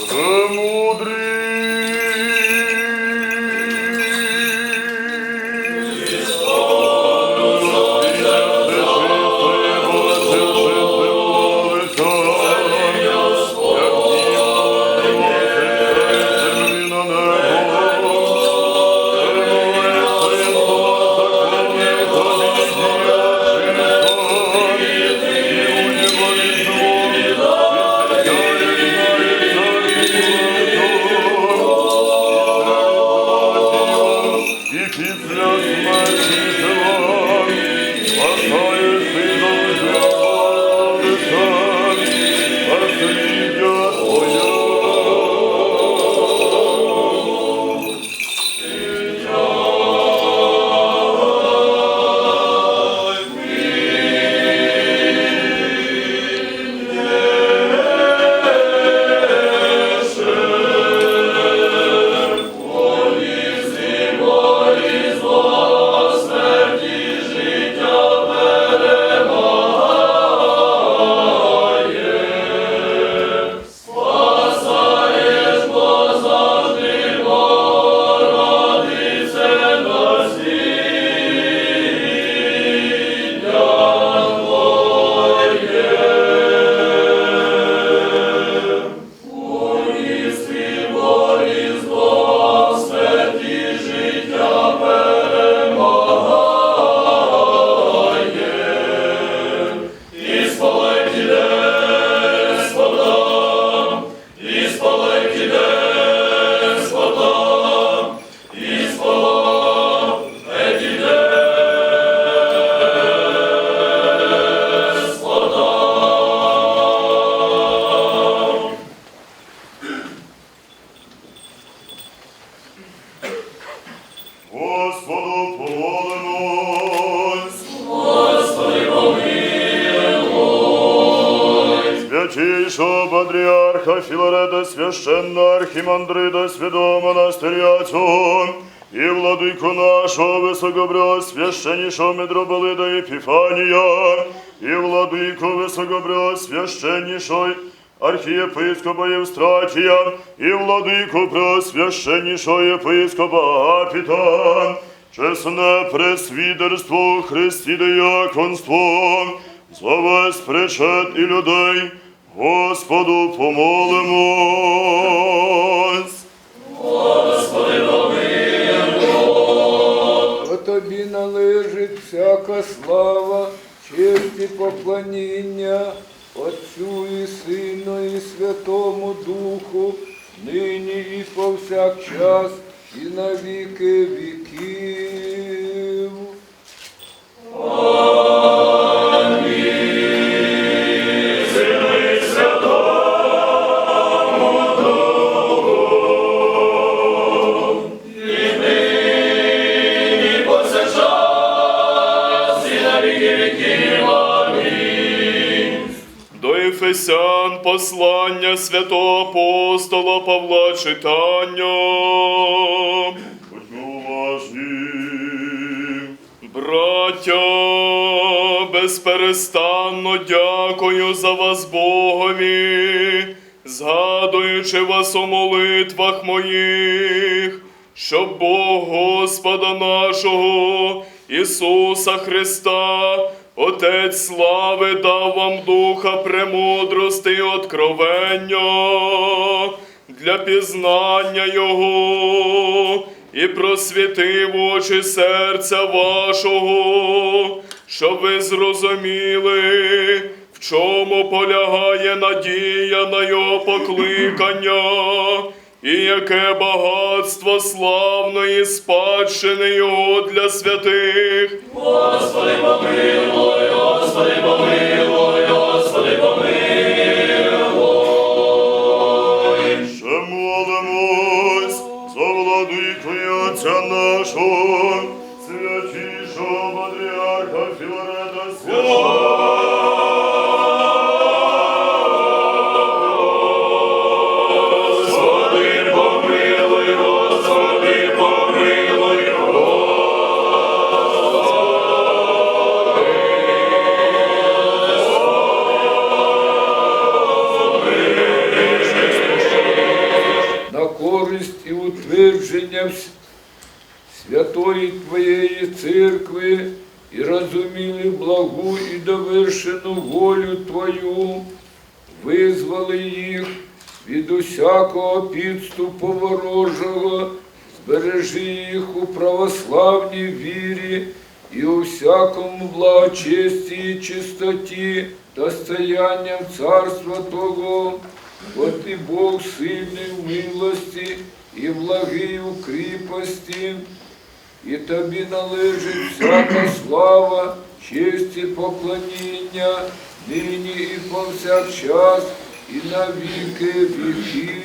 І Святейшого патріарха Філареда священного архімандрида святого монастиря цього, і владику нашого високопреосвященнішого митрополита Епіфанія, і владику високопреосвященнішого архієпископа Євстратія, і владику преосвященнішого єпископа Агапіта, чесне пресвітерство у Христі дияконство, за весь причет і людей, Господу помолимось. Бо тобі належить всяка слава, честь і поклоніння Отцю і Сину і Святому Духу, нині і повсякчас, і на віки віків. Ефесян послання святого апостола Павла читання. Будьмо уважні. Браття, безперестанно дякую за вас Богові, згадуючи вас у молитвах моїх, щоб Бог Господа нашого Ісуса Христа, Отець слави дав вам духа премудрости і откровення для пізнання Його і просвітив очі серця вашого, щоб ви зрозуміли, в чому полягає надія на Його покликання, і яке багатство славної спадщини Його для святих. Ще молимось за владикою Отця нашого, святішого патріарха Філарета утвердження святої Твоєї церкви і розуміли благу і довершену волю Твою, визвали їх від усякого підступу ворожого, збережи їх у православній вірі і у всякому благочесті і чистоті та стоянням царства Того, бо ти Бог сильний в милості і благий у кріпості, і тобі належить всяка слава, честь і поклоніння, нині і повсякчас, і на віки віків.